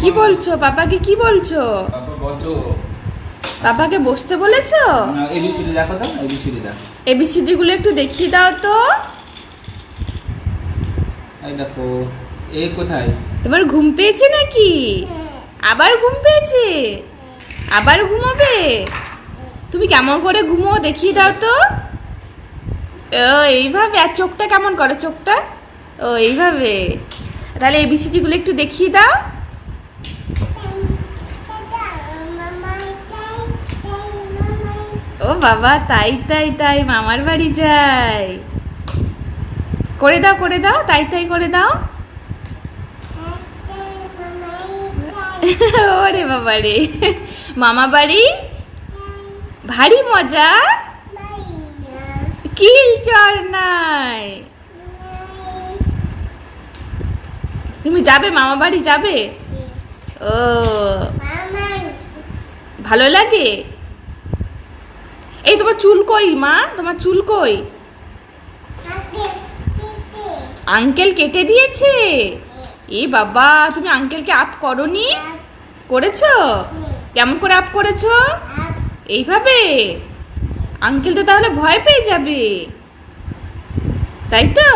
কি বলছো? পাপাকে কি বলছো? পাপাকে বসতে বলেছ? এবিসিডি দেখো তো এবিসিডি দেখো। এবিসিডি গুলো একটু দেখিয়ে দাও তো। এই দেখো এ কোথায়? তোমার ঘুম পেয়েছে নাকি? আবার ঘুম পেয়েছে? আবার ঘুমোবে? তুমি কেমন করে ঘুমো দেখিয়ে দাও তো। ও এইভাবে আর চোখটা কেমন করে? চোখটা? ও এইভাবে। তাহলে এবিসিডি গুলো একটু দেখিয়ে দাও। ও বাবা তাই তাই তাই মামার বাড়ি যাই। করে দাও করে দাও তাই তাই করে দাও। ওরে বাবা রে। মামা বাড়ি? ভারী মজা। কিল চর নাই। তুমি যাবে? মামা বাড়ি যাবে? ও, ভালো লাগে? এই তোমার চুল কই, মা? তোমার চুল কই? আঙ্কেল কেটে দিয়েছে? এ বাবা, তুমি আঙ্কেলকে আপ করনি? করেছ? কেমন করে আপ করেছ? এইভাবে? আঙ্কেল তো তাহলে ভয় পেয়ে যাবে। তাই তো?